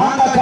அந்த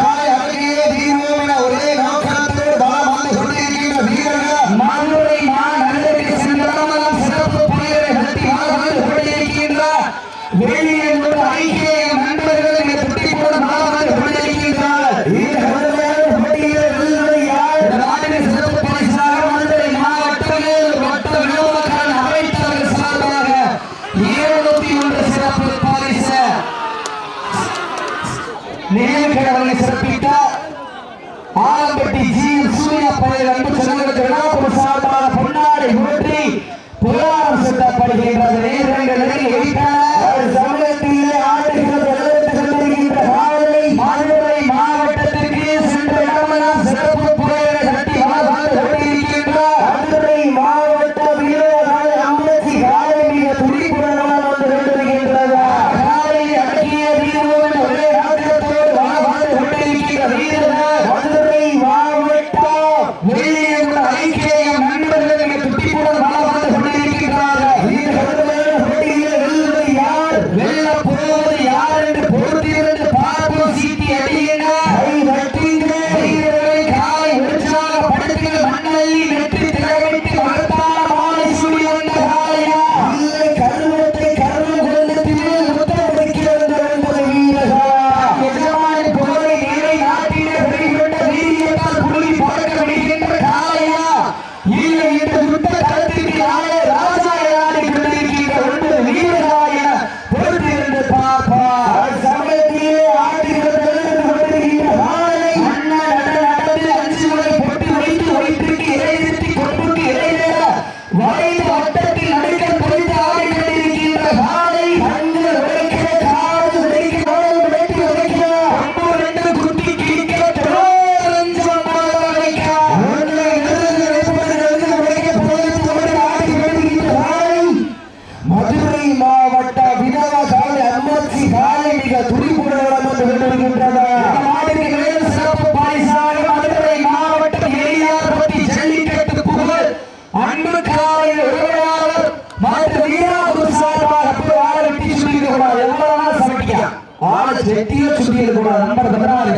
வெற்றியை சுற்றி இருக்கிற நம்பர் பதினாறு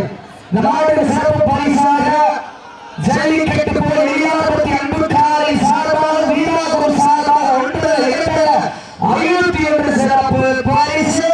இந்த நாடு சிறப்பு பரிசாக ஜல்லிக்கட்டு போய் நீலாபுரத்தி அன்பு காலை சார்பாக வீராபுரம் சார்பாக ஒன்று இரண்டு ஐநூத்தி எட்டு சிறப்பு பரிசு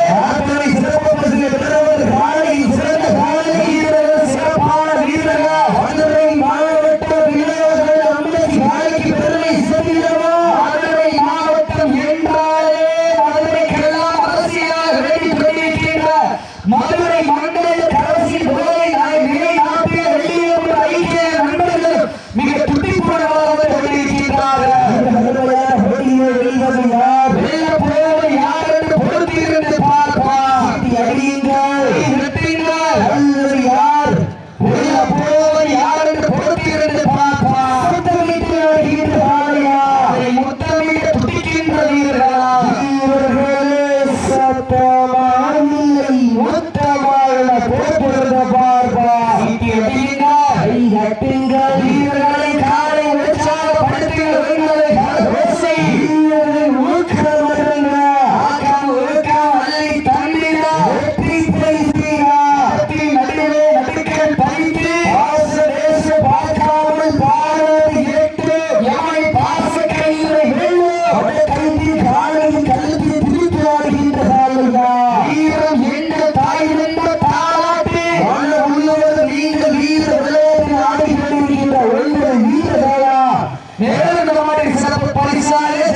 மேலும் இந்த மாதிரி சிறப்பு பரிசாலே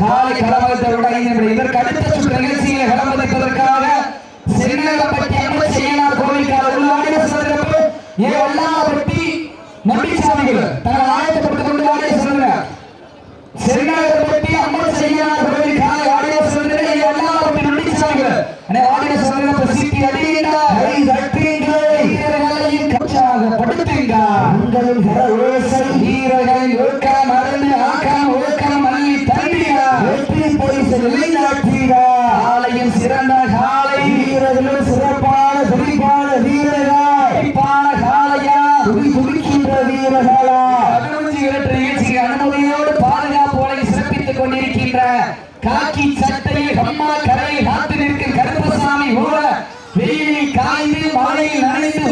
காலை களமகத்தை விட ஐந்து நிமிடம் இதற்கு அடுத்த சுற்று நிகழ்ச்சியில் களமதிப்பதற்காக சென்னகப்பட்டி அம்மன் செய்யனார் கோவிலுக்காக உள்ள அணிவசதற்கு ஏ தங்கள் ஆயத்தப்பட்டுக் கொண்டு வீரர்களும் சிறப்பான துடிப்பான வீரர்கள்? குறிப்பான காலையா துடி துடிக்கின்ற வீரர்களா? பதினஞ்சு இரண்டு நிகழ்ச்சிக்கு அனுமதியோடு பாதுகாப்பு வழங்கி சிறப்பித்துக் கொண்டிருக்கின்ற காக்கி சட்டையில் அம்மா கரையில் காத்து நிற்கும் கருப்பசாமி போல வெயிலில் காய்ந்து மழையில் நனைந்து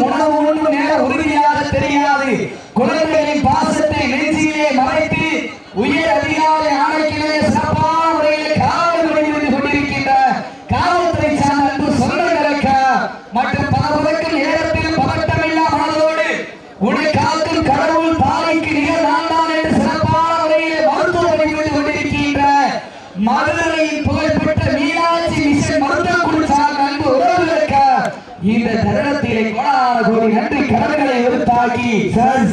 மதுரையின் புகழ்பெற்ற மீனாட்சி மிஷன் மருத்துவ குழு சார்ந்த அன்பு உறவுகளுக்கு இந்த தருணத்திலே கோடான கோடி நன்றி கடன்களை உறுத்தாக்கி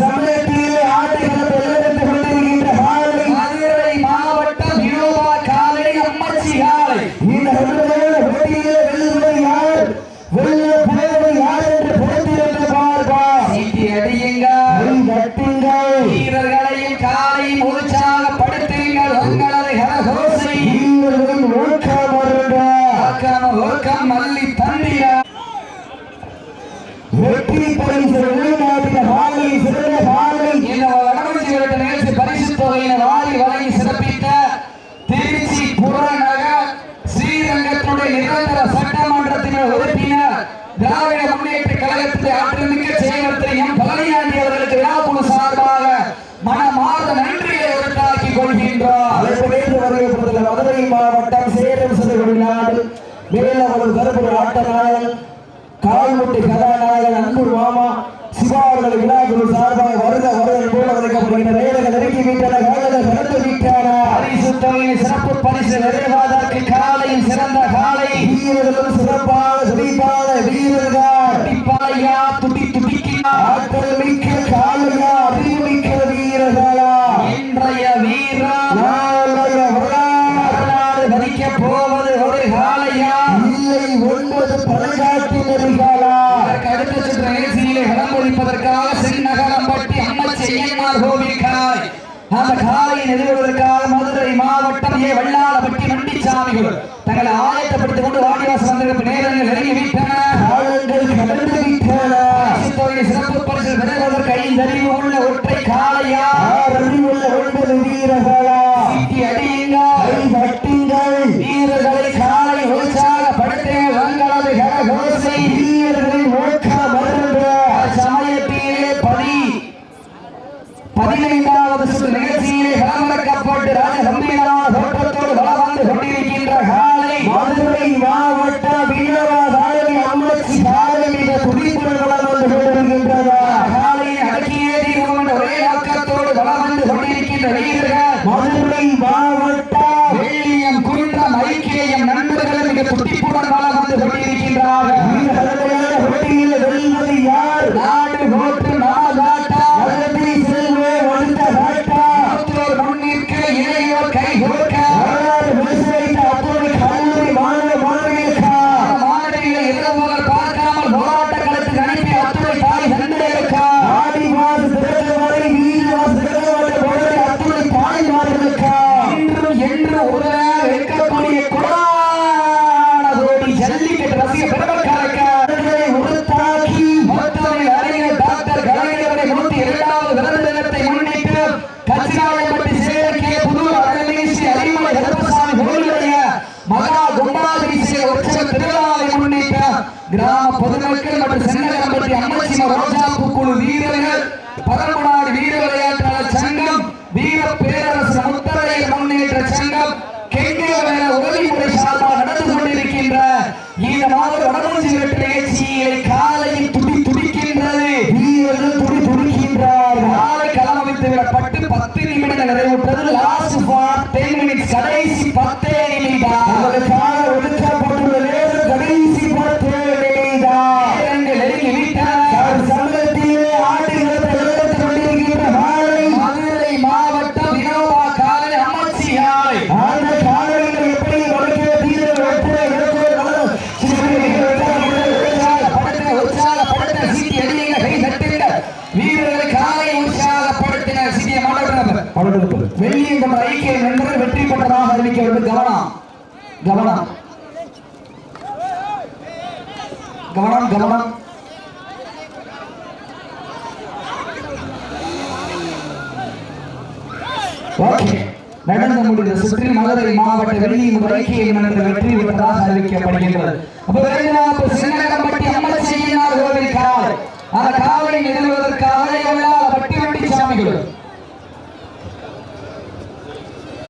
சமயத்திலே ஆட்டுகளை எழுந்து கொண்டிருக்கின்ற காலை மதுரை மாவட்டம் வினோபா காலை அம்மச்சி காலை. இந்த ரெண்டு போட்டியிலே யார் வெல்ல போவது மாவட்டம் சேலம் சிறுகுடிநாடு மேலவளம் கருப்பு ஆட்டநாயகன் கால்முட்டி கதாநாயகன் அன்பூர் மாமா சிவாவர்கள் விழாக்குழு சார்பாக வருக வருக போல அழைக்கப்படுகின்ற நேரங்கள் நெருங்கி விட்டன காலங்கள் கடந்து விட்டன. பரிசு தொகையை சிறப்பு பரிசு நிறைவாதற்கு காலையும் சிறந்த காலை. வீரர்களும் சிறப்பான சிரிப்பான வீரர்கள் அந்த காலையை நிறுவுவதற்காக மதுரை மாவட்டம் ஏ வெள்ளாளப்பட்டி மண்டிச்சாமிகள் தங்களை ஆயத்தப்படுத்திக் கொண்டு வாடிவாசல் வந்திருக்கும் நேரங்கள் கடந்து விட்டன சிறப்பு பரிசு பெறுவதற்கு ஐந்தறிவு உள்ள ஒற்றை காளையா? ஆறறிவுள்ள ஒன்பது வீரர்களா. முப்பது வீரர்கள் பரம்பு நாடு நடந்து முடிந்த சுற்றில் மதுரை மாவட்ட வெள்ளியங்கம் ஐக்கிய வென்று வெற்றி பெற்றதாக அறிவிக்கப்படுகின்றது. அப்ப அந்த காவலை நிறுவுவதற்காக பட்டி வெட்டி சாமிகள்.